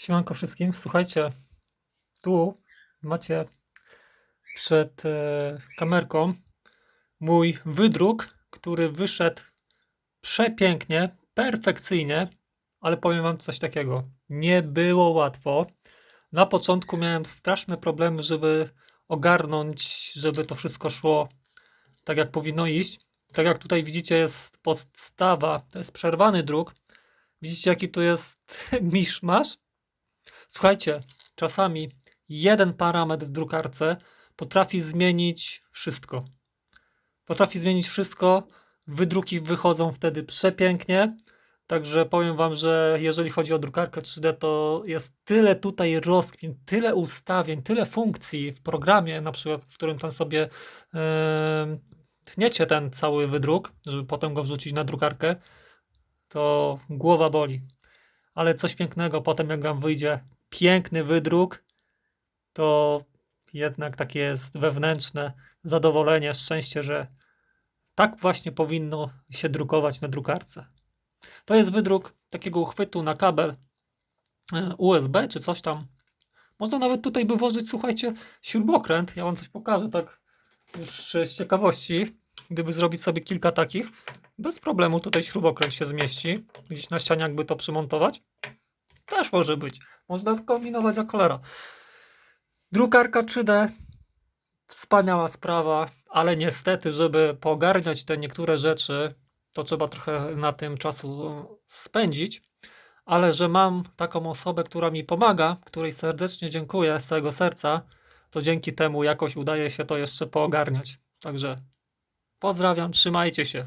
Siemanko wszystkim. Słuchajcie, tu macie przed e, kamerką mój wydruk, który wyszedł przepięknie, perfekcyjnie, ale powiem wam coś takiego. Nie było łatwo. Na początku miałem straszne problemy, żeby ogarnąć, żeby to wszystko szło tak, jak powinno iść. Tak jak tutaj widzicie, jest podstawa, to jest przerwany druk. Widzicie, jaki tu jest miszmasz? Słuchajcie, czasami jeden parametr w drukarce potrafi zmienić wszystko. Potrafi zmienić wszystko. Wydruki wychodzą wtedy przepięknie. Także powiem Wam, że jeżeli chodzi o drukarkę 3D, to jest tyle tutaj rozkmin, tyle ustawień, tyle funkcji w programie, na przykład, w którym tam sobie em, tniecie ten cały wydruk, żeby potem go wrzucić na drukarkę, to głowa boli. Ale coś pięknego potem, jak Wam wyjdzie piękny wydruk, to jednak takie jest wewnętrzne zadowolenie, szczęście, że tak właśnie powinno się drukować na drukarce. To jest wydruk takiego uchwytu na kabel e, USB czy coś tam. Można nawet tutaj by włożyć, słuchajcie, śrubokręt. Ja wam coś pokażę tak już z ciekawości. Gdyby zrobić sobie kilka takich, bez problemu tutaj śrubokręt się zmieści. Gdzieś na ścianie jakby to przymontować. Też może być. Można kombinować jak cholera. Drukarka 3D. Wspaniała sprawa, ale niestety, żeby pogarniać te niektóre rzeczy, to trzeba trochę na tym czasu spędzić. Ale że mam taką osobę, która mi pomaga, której serdecznie dziękuję z całego serca, to dzięki temu jakoś udaje się to jeszcze poogarniać. Także pozdrawiam, trzymajcie się.